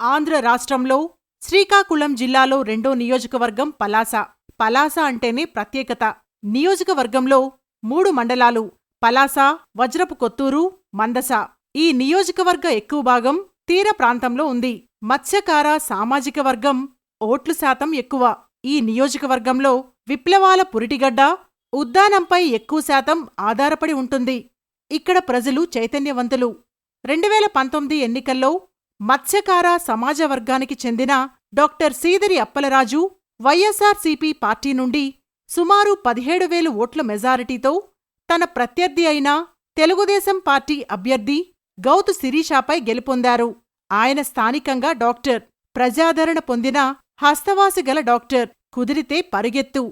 ఆంధ్ర రాష్ట్రంలో శ్రీకాకుళం జిల్లాలో రెండో నియోజకవర్గం పలాస. పలాస అంటేనే ప్రత్యేకత. నియోజకవర్గంలో మూడు మండలాలు పలాస వజ్రపు కొత్తూరు మందస. ఈ నియోజకవర్గ ఎక్కువ భాగం తీర ప్రాంతంలో ఉంది. మత్స్యకార సామాజిక వర్గం ఓట్లు శాతం ఎక్కువ. ఈ నియోజకవర్గంలో విప్లవాల పురిటిగడ్డ ఉద్దానంపై ఎక్కువ శాతం ఆధారపడి ఉంటుంది. ఇక్కడ ప్రజలు చైతన్యవంతులు. రెండువేల పంతొమ్మిది ఎన్నికల్లో మత్స్యకార సమాజ వర్గానికి చెందిన doctor Seediri Appalaraju YSRCP party నుండి సుమారు పదిహేడు వేలు ఓట్ల మెజారిటీతో తన ప్రత్యర్థి అయిన తెలుగుదేశం పార్టీ అభ్యర్థి గౌతు శిరీషాపై గెలుపొందారు. ఆయన స్థానికంగా డాక్టర్ ప్రజాదరణ పొందిన హస్తవాసి గల డాక్టర్ కుదిరితే పరుగెత్తు.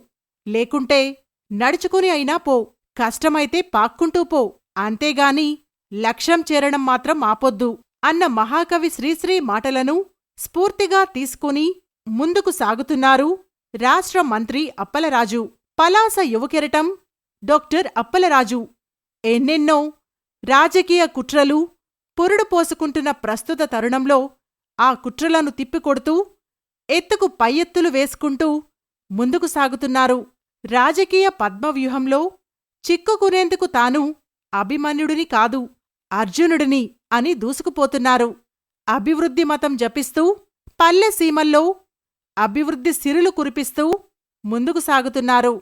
లేకుంటే నడుచుకుని అయినా పో కష్టమైతే పాక్కుంటూ పో అంతేగాని లక్ష్యం చేరడం మాత్రం ఆపొద్దు. అన్న మహాకవి శ్రీశ్రీ మాటలను స్ఫూర్తిగా తీసుకుని ముందుకు సాగుతున్నారు రాష్ట్ర మంత్రి అప్పలరాజు. పలాస యువకెరటం డాక్టర్ అప్పలరాజు. ఎన్నెన్నో రాజకీయ కుట్రలు పురుడు పోసుకుంటున్న ప్రస్తుత తరుణంలో ఆ కుట్రలను తిప్పికొడుతూ ఎత్తుకు పై ఎత్తులు వేసుకుంటూ ముందుకు సాగుతున్నారు. రాజకీయ పద్మవ్యూహంలో చిక్కుకునేందుకు తాను అభిమన్యుడిని కాదు. అర్జునుడిని అని దూసుకుపోతున్నారు. అభివృద్ధి మతం జపిస్తూ పల్లె సీమల్లో అభివృద్ధి సిరులు కురిపిస్తూ ముందుకు సాగుతున్నారు.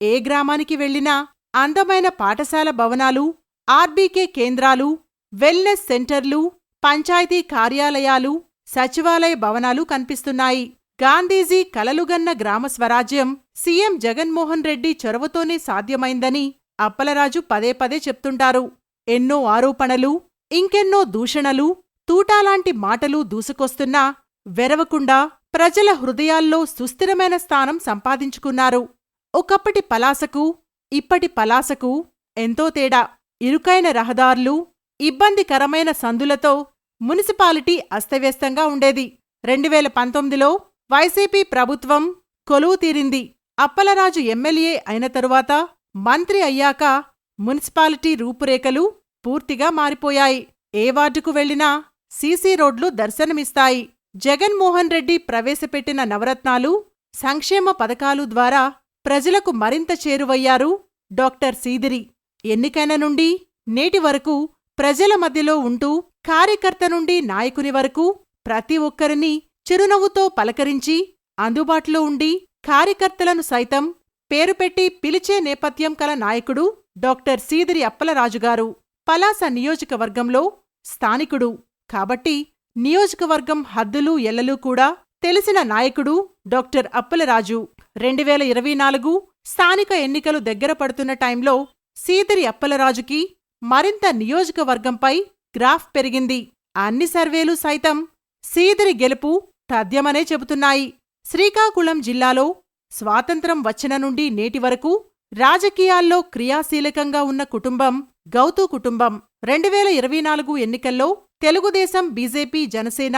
ఏ గ్రామానికి వెళ్ళినా అందమైన పాఠశాల భవనాలు ఆర్బీకే కేంద్రాలు వెల్నెస్ సెంటర్లు పంచాయతీ కార్యాలయాలు సచివాలయ భవనాలు కనిపిస్తున్నాయి. గాంధీజీ కలలుగన్న గ్రామ స్వరాజ్యం సీఎం జగన్మోహన్ రెడ్డి చొరవతోనే సాధ్యమైందని అప్పలరాజు పదే పదే చెప్తుంటారు. ఎన్నో ఆరోపణలు ఇంకెన్నో దూషణలు తూటాలాంటి మాటలు దూసుకొస్తున్నా వెరవకుండా ప్రజల హృదయాల్లో సుస్థిరమైన స్థానం సంపాదించుకున్నారు. ఒకప్పటి పలాసకు ఇప్పటి పలాసకు ఎంతో తేడా. ఇరుకైన రహదార్లు ఇబ్బందికరమైన సందులతో మున్సిపాలిటీ అస్తవ్యస్తంగా ఉండేది. రెండువేల పంతొమ్మిదిలో వైసీపీ ప్రభుత్వం కొలువు తీరింది. అప్పలరాజు ఎమ్మెల్యే అయిన తరువాత మంత్రి అయ్యాక మున్సిపాలిటీ రూపురేఖలు పూర్తిగా మారిపోయాయి. ఏ వార్డుకు వెళ్ళినా సీసీ రోడ్లు దర్శనమిస్తాయి. జగన్మోహన్ రెడ్డి ప్రవేశపెట్టిన నవరత్నాలు సంక్షేమ పథకాలు ద్వారా ప్రజలకు మరింత చేరువయ్యారు డాక్టర్ సీదిరి. ఎన్నికైన నుండి నేటి వరకు ప్రజల మధ్యలో ఉంటూ కార్యకర్త నుండి నాయకుని వరకు ప్రతి ఒక్కరిని చిరునవ్వుతో పలకరించి అందుబాటులో ఉండి కార్యకర్తలను సైతం పేరు పెట్టి పిలిచే నేపథ్యం కల నాయకుడు డాక్టర్ సీదిరి అప్పలరాజుగారు పలాస నియోజకవర్గంలో స్థానికుడు. కాబట్టి నియోజకవర్గం హద్దులు ఎల్లలు కూడా తెలిసిన నాయకుడు డాక్టర్ అప్పలరాజు. రెండువేల ఇరవై నాలుగు స్థానిక ఎన్నికలు దగ్గర పడుతున్న టైంలో సీదిరి అప్పలరాజుకి మరింత నియోజకవర్గంపై గ్రాఫ్ పెరిగింది. అన్ని సర్వేలు సైతం సీదిరి గెలుపు తథ్యమనే చెబుతున్నాయి. శ్రీకాకుళం జిల్లాలో స్వాతంత్రం వచ్చిన నుండి నేటి వరకు రాజకీయాల్లో క్రియాశీలకంగా ఉన్న కుటుంబం గౌతు కుటుంబం. రెండువేల ఇరవై నాలుగు ఎన్నికల్లో తెలుగుదేశం బీజేపీ జనసేన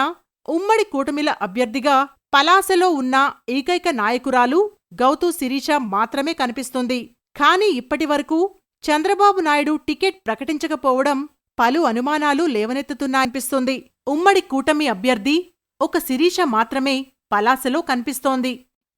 ఉమ్మడి కూటమిల అభ్యర్థిగా పలాసలో ఉన్న ఏకైక నాయకురాలు గౌతు శిరీష మాత్రమే కనిపిస్తుంది. కానీ ఇప్పటివరకు చంద్రబాబు నాయుడు టికెట్ ప్రకటించకపోవడం పలు అనుమానాలు లేవనెత్తుతున్నాయనిపిస్తుంది. ఉమ్మడి కూటమి అభ్యర్థి ఒక శిరీష మాత్రమే పలాసలో కనిపిస్తోంది.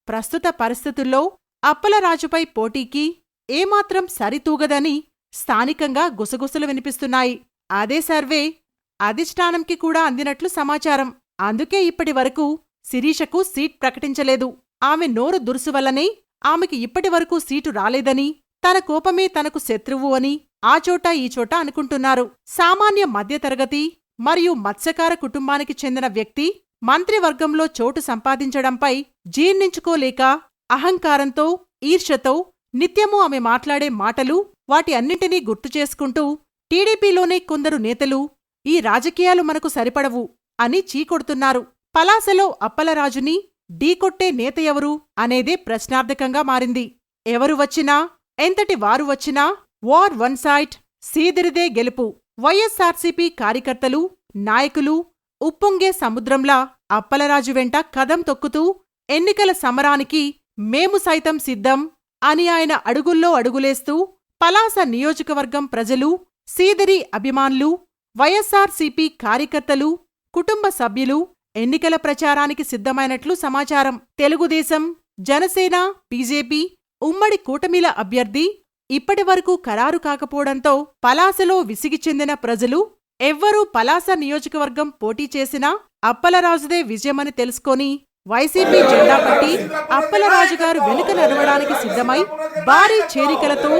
ప్రస్తుత పరిస్థితుల్లో అప్పలరాజుపై పోటీకి ఏమాత్రం సరితూగదని స్థానికంగా గుసగుసలు వినిపిస్తున్నాయి. అదే సర్వే అధిష్టానంకి కూడా అందినట్లు సమాచారం. అందుకే ఇప్పటి వరకు శిరీషకు సీట్ ప్రకటించలేదు. ఆమె నోరు దురుసు వల్లనే ఆమెకి ఇప్పటి వరకు సీటు రాలేదని తన కోపమే తనకు శత్రువు అని ఆ చోట ఈ చోట అనుకుంటున్నారు. సామాన్య మధ్యతరగతి మరియు మత్స్యకార కుటుంబానికి చెందిన వ్యక్తి మంత్రివర్గంలో చోటు సంపాదించడంపై జీర్ణించుకోలేక అహంకారంతో ఈర్ష్యతో నిత్యమూ ఆమె మాట్లాడే మాటలు వాటి అన్నింటినీ గుర్తు చేసుకుంటూ టీడీపీలోనే కొందరు నేతలు ఈ రాజకీయాలు మనకు సరిపడవు అని చీకొడుతున్నారు. పలాసలో అప్పలరాజుని ఢీకొట్టే నేత ఎవరు అనేదే ప్రశ్నార్థకంగా మారింది. ఎవరు వచ్చినా ఎంతటి వారు వచ్చినా వార్ వన్ సైడ్ సీదిరిదే గెలుపు. వైఎస్సార్సీపీ కార్యకర్తలు నాయకులు ఉప్పొంగే సముద్రంలా అప్పలరాజు వెంట కదం తొక్కుతూ ఎన్నికల సమరానికి మేము సైతం సిద్ధం అని ఆయన అడుగుల్లో అడుగులేస్తూ పలాస నియోజకవర్గం ప్రజలు సీదరి అభిమానులు వైఎస్సార్సీపీ కార్యకర్తలు కుటుంబ సభ్యులు ఎన్నికల ప్రచారానికి సిద్ధమైనట్లు సమాచారం. తెలుగుదేశం జనసేన బీజేపీ ఉమ్మడి కూటమిల అభ్యర్థి ఇప్పటివరకు ఖరారు కాకపోవడంతో పలాసలో విసిగి చెందిన ప్రజలు ఎవ్వరూ పలాస నియోజకవర్గం పోటీ చేసినా అప్పలరాజుదే విజయమని తెలుసుకొని వైసీపీ జెండా పట్టి అప్పలరాజు గారు వెనుక నడవడానికి సిద్ధమై భారీ చేరికలతో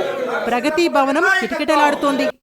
ప్రగతి భవనం కిటకిటలాడుతోంది.